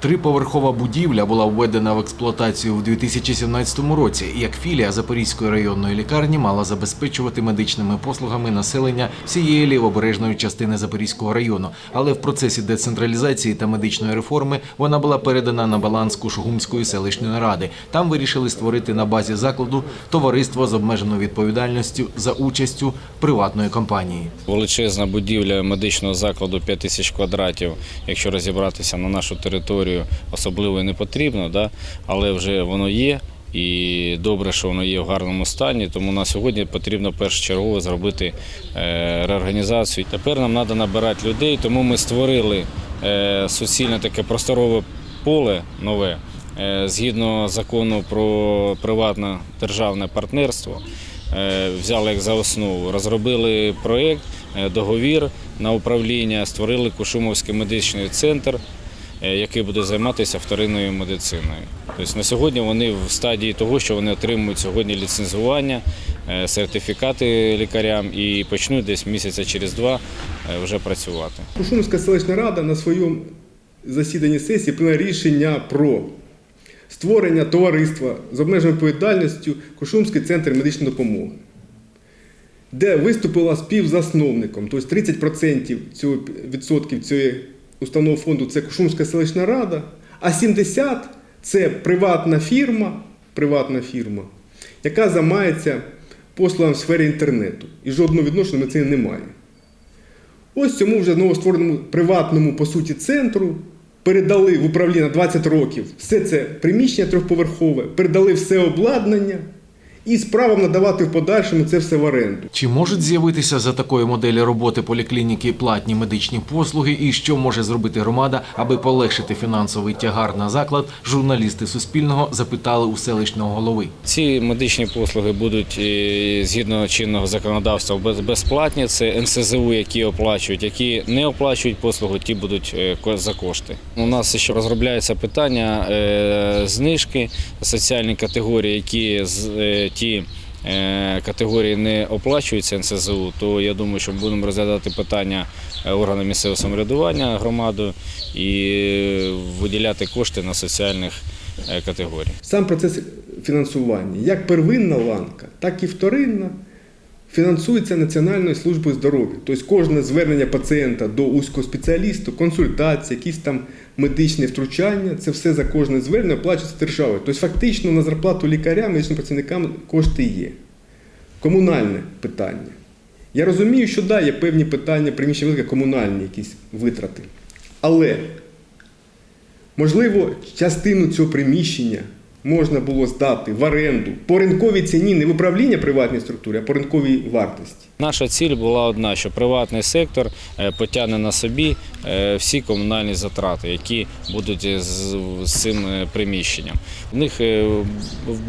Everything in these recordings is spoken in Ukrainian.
Триповерхова будівля була введена в експлуатацію в 2017 році. Як філія Запорізької районної лікарні мала забезпечувати медичними послугами населення всієї лівобережної частини Запорізького району. Але в процесі децентралізації та медичної реформи вона була передана на баланс Кушугумської селищної ради. Там вирішили створити на базі закладу товариство з обмеженою відповідальністю за участю приватної компанії. Величезна будівля медичного закладу 5 тисяч квадратів, якщо розібратися на нашу територію, особливо і не потрібно, да? але вже воно є. І добре, що воно є в гарному стані, тому на сьогодні потрібно першочергово зробити е, реорганізацію. Тепер нам треба набирати людей, тому ми створили е, суцільне таке просторове поле нове е, згідно закону про приватне державне партнерство. Взяли як за основу, розробили проєкт, договір на управління, створили Кушумовський медичний центр, який буде займатися вторинною медициною. Тобто на сьогодні вони в стадії того, що вони отримують сьогодні ліцензування, е, сертифікати лікарям і почнуть десь місяця через два е, вже працювати. Кушумська селищна рада на своєму засіданні сесії прийняла рішення про створення товариства з обмеженою відповідальністю Кушумський центр медичної допомоги, де виступила співзасновником, тобто 30% цього, відсотків цієї установи фонду це Кушумська селищна рада, а 70% це приватна фірма, приватна фірма, яка займається послугами в сфері інтернету. І жодного відношення до цього немає. Ось цьому вже новоствореному приватному, по суті, центру передали в управління 20 років все це приміщення трьохповерхове, передали все обладнання і з правом надавати в подальшому це все в оренду. Чи можуть з'явитися за такої моделі роботи поліклініки платні медичні послуги, і що може зробити громада, аби полегшити фінансовий тягар на заклад? Журналісти Суспільного запитали у селищного голови. Ці медичні послуги будуть е, згідно чинного законодавства без- безплатні. Це НСЗУ, які оплачують, які не оплачують послугу, ті будуть е, ко- за кошти. У нас ще розробляється питання е, знижки соціальні категорії, які з- ті. е, Категорії не оплачуються НСЗУ, то я думаю, що будемо розглядати питання органів місцевого самоврядування громаду і е, виділяти кошти на соціальних категоріях. категорій. Сам процес фінансування, як первинна ланка, так і вторинна, фінансується Національною службою здоров'я. Тобто кожне звернення пацієнта до узького спеціалісту, консультації, якісь там медичні втручання, це все за кожне звернення оплачується державою. Тобто фактично на зарплату лікарям, медичним працівникам кошти є. Комунальне питання. Я розумію, що да, є певні питання, приміщення велике, комунальні якісь витрати. Але Можливо, частину цього приміщення можна було здати в оренду по ринковій ціні, не в управління приватної структури, а по ринковій вартості. Наша ціль була одна, що приватний сектор е, потягне на собі е, всі комунальні затрати, які будуть з, цим е, приміщенням. В них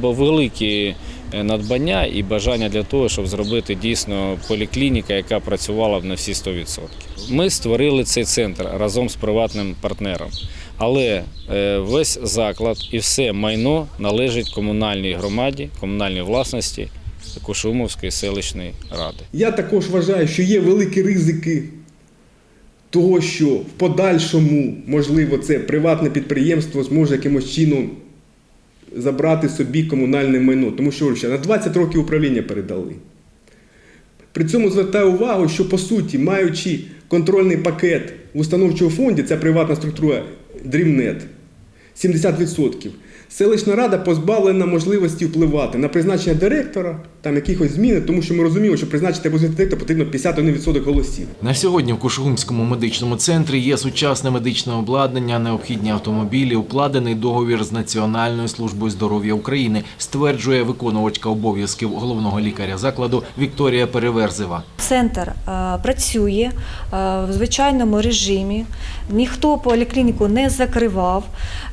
великі надбання і бажання для того, щоб зробити дійсно поліклініка, яка працювала б на всі 100%. Ми створили цей центр разом з приватним партнером. Але е, весь заклад і все майно належить комунальній громаді, комунальній власності Кошумовської селищної ради. Я також вважаю, що є великі ризики того, що в подальшому, можливо, це приватне підприємство зможе якимось чином забрати собі комунальне майно. Тому що на 20 років управління передали. При цьому звертаю увагу, що по суті, маючи контрольний пакет в установчому фонді, ця приватна структура Дрімнет 70%. Селищна рада позбавлена можливості впливати на призначення директора, там якихось зміни, тому що ми розуміємо, що призначити або директора потрібно 51% голосів. На сьогодні в Кушугумському медичному центрі є сучасне медичне обладнання, необхідні автомобілі, укладений договір з Національною службою здоров'я України, стверджує виконувачка обов'язків головного лікаря закладу Вікторія Переверзева. Центр е, працює е, в звичайному режимі. Ніхто поліклініку не закривав.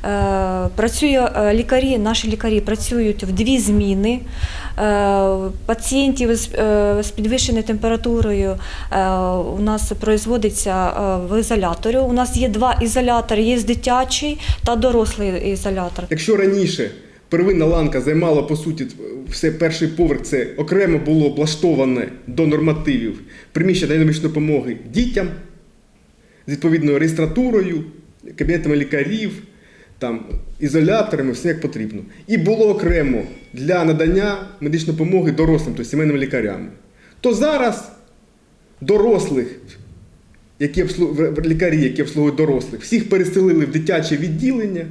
Е, Працює лікарі, наші лікарі працюють в дві зміни. Пацієнтів з, підвищеною температурою у нас производиться в ізоляторі. У нас є два ізолятори: є дитячий та дорослий ізолятор. Якщо раніше первинна ланка займала по суті все перший поверх, це окремо було облаштоване до нормативів приміщення динамічної допомоги дітям з відповідною реєстратурою, кабінетами лікарів, там ізоляторами, все як потрібно. І було окремо для надання медичної допомоги дорослим, тобто сімейним лікарям. То зараз дорослих, які обслу... лікарі, які обслуговують дорослих, всіх переселили в дитяче відділення,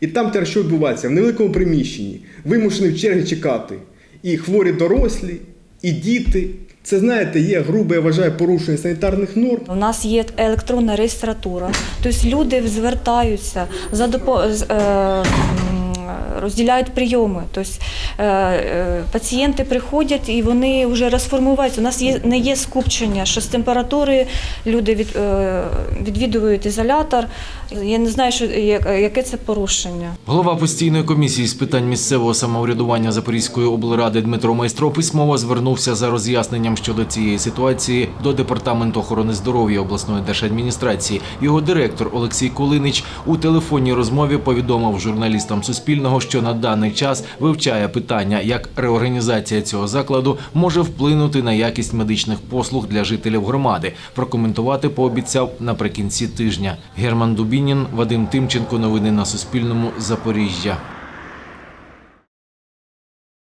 і там тепер що відбувається? В невеликому приміщенні вимушені в черги чекати. І хворі дорослі, і діти. Це, знаєте, є грубе, я вважаю, порушення санітарних норм. У нас є електронна реєстратура, тобто люди звертаються за допо... розділяють прийоми. Тобто пацієнти приходять і вони вже розформуються. У нас є, не є скупчення, що з температури люди від, е, відвідують ізолятор. Я не знаю, що, яке це порушення. Голова постійної комісії з питань місцевого самоврядування Запорізької облради Дмитро Майстро письмово звернувся за роз'ясненням щодо цієї ситуації до департаменту охорони здоров'я обласної держадміністрації. Його директор Олексій Кулинич у телефонній розмові повідомив журналістам Суспільного, що на даний час вивчає питання, як реорганізація цього закладу може вплинути на якість медичних послуг для жителів громади. Прокоментувати пообіцяв наприкінці тижня. Герман Дубінін, Вадим Тимченко. Новини на Суспільному. Запоріжжя.